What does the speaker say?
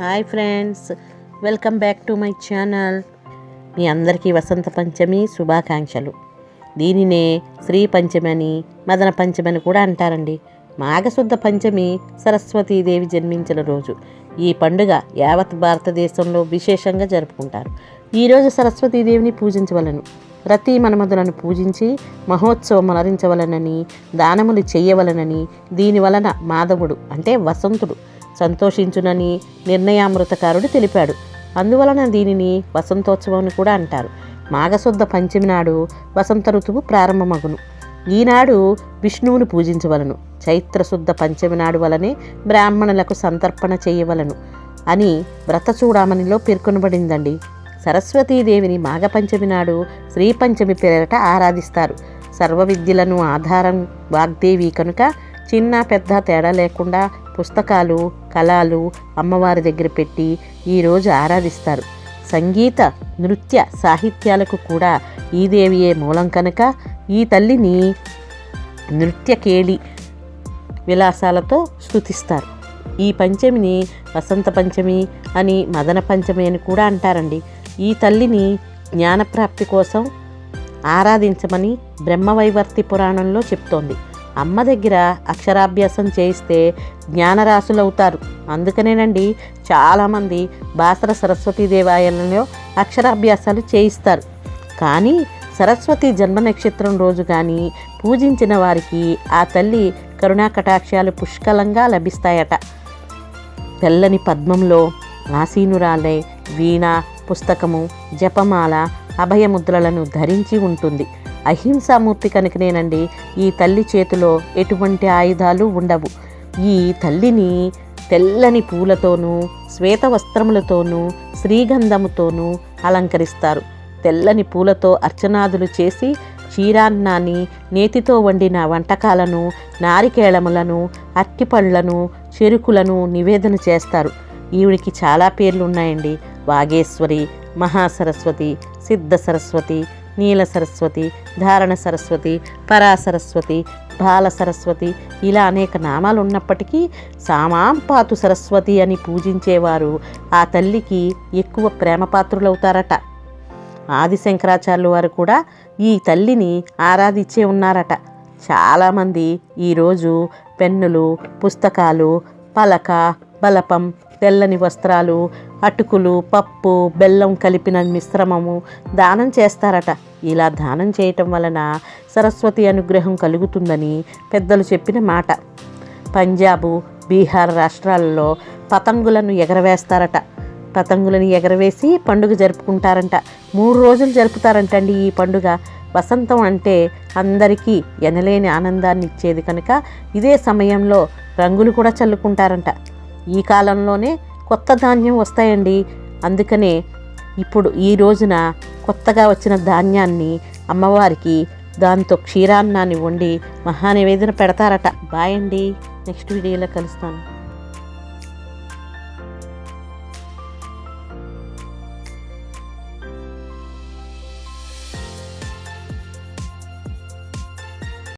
Hi friends welcome back to my channel. మీ అందరికీ వసంత పంచమి శుభాకాంక్షలు. దీనినే శ్రీ పంచమి అని మదన పంచమి అని కూడా అంటారండి. మాఘశుద్ధ పంచమి సరస్వతీదేవి జన్మించిన రోజు. ఈ పండుగ యావత్ భారతదేశంలో విశేషంగా జరుపుకుంటారు. ఈరోజు సరస్వతీదేవిని పూజించవలను. ప్రతి మనమధులను పూజించి మహోత్సవం అలరించవలనని దానములు చేయవలనని దీని వలన మాధవుడు అంటే వసంతుడు సంతోషించునని నిర్ణయామృతకారుడు తెలిపాడు. అందువలన దీనిని వసంతోత్సవం అని కూడా అంటారు. మాఘశుద్ధ పంచమి నాడు వసంత ఋతువు ప్రారంభమగును. ఈనాడు విష్ణువును పూజించవలను. చైత్రశుద్ధ పంచమి నాడు వలనే బ్రాహ్మణులకు సంతర్పణ చేయవలను అని వ్రతచూడామణిలో పేర్కొనబడిందండి. సరస్వతీదేవిని మాఘపంచమి నాడు శ్రీపంచమి పేరట ఆరాధిస్తారు. సర్వ విద్యలను ఆధారం వాగ్దేవి కనుక చిన్న పెద్ద తేడా లేకుండా పుస్తకాలు కళాలు అమ్మవారి దగ్గర పెట్టి ఈరోజు ఆరాధిస్తారు. సంగీత నృత్య సాహిత్యాలకు కూడా ఈ దేవియే మూలం కనుక ఈ తల్లిని నృత్యకేళి విలాసాలతో స్థుతిస్తారు ఈ పంచమిని వసంత పంచమి అని మదన పంచమి అని కూడా అంటారండి. ఈ తల్లిని జ్ఞానప్రాప్తి కోసం ఆరాధించమని బ్రహ్మవైవర్తి పురాణంలో చెప్తోంది. అమ్మ దగ్గర అక్షరాభ్యాసం చేయిస్తే జ్ఞానరాశులవుతారు. అందుకనేనండి చాలామంది బాసర సరస్వతీ దేవాలయంలో అక్షరాభ్యాసాలు చేయిస్తారు. కానీ సరస్వతి జన్మ నక్షత్రం రోజు కానీ పూజించిన వారికి ఆ తల్లి కరుణా కటాక్షాలు పుష్కలంగా లభిస్తాయట. తెల్లని పద్మంలో ఆసీనురాలై వీణ పుస్తకము జపమాల అభయముద్రలను ధరించి ఉంటుంది. అహింసామూర్తి కనుకనేనండి. ఈ తల్లి చేతిలో ఎటువంటి ఆయుధాలు ఉండవు. ఈ తల్లిని తెల్లని పూలతోనూ శ్వేత వస్త్రములతోనూ శ్రీగంధముతోనూ అలంకరిస్తారు. తెల్లని పూలతో అర్చనాదులు చేసి క్షీరాన్నాన్ని నేతితో వండిన వంటకాలను నారికేళములను అరటిపళ్ళను చెరుకులను నివేదన చేస్తారు. ఈవిడికి చాలా పేర్లు ఉన్నాయండి వాగేశ్వరి మహాసరస్వతి సిద్ధ సరస్వతి నీల సరస్వతి ధారణ సరస్వతి పరాసరస్వతి బాల సరస్వతి ఇలా అనేక నామాలు ఉన్నప్పటికీ సామాంపాతు సరస్వతి అని పూజించేవారు. ఆ తల్లికి ఎక్కువ ప్రేమపాత్రులవుతారట. ఆది శంకరాచార్యుల వారు కూడా ఈ తల్లిని ఆరాధించే ఉన్నారట. చాలామంది ఈరోజు పెన్నులు పుస్తకాలు పలక బలపం తెల్లని వస్త్రాలు అటుకులు పప్పు బెల్లం కలిపిన మిశ్రమము దానం చేస్తారట. ఇలా దానం చేయటం వలన సరస్వతి అనుగ్రహం కలుగుతుందని పెద్దలు చెప్పిన మాట. పంజాబు బీహార్ రాష్ట్రాలలో పతంగులను ఎగరవేస్తారట. పతంగులను ఎగరవేసి పండుగ జరుపుకుంటారంట. మూడు రోజులు జరుపుతారంటండి ఈ పండుగ. వసంతం అంటే అందరికీ ఎనలేని ఆనందాన్ని ఇచ్చేది కనుక ఇదే సమయంలో రంగులు కూడా చల్లుకుంటారంట. ఈ కాలంలోనే కొత్త ధాన్యం వస్తాయండి. అందుకనే ఇప్పుడు ఈ రోజున కొత్తగా వచ్చిన ధాన్యాన్ని అమ్మవారికి దాంతో క్షీరాన్నాన్ని వండి మహానివేదన పెడతారట. బాయ్ అండి. నెక్స్ట్ వీడియోలో కలుస్తాను.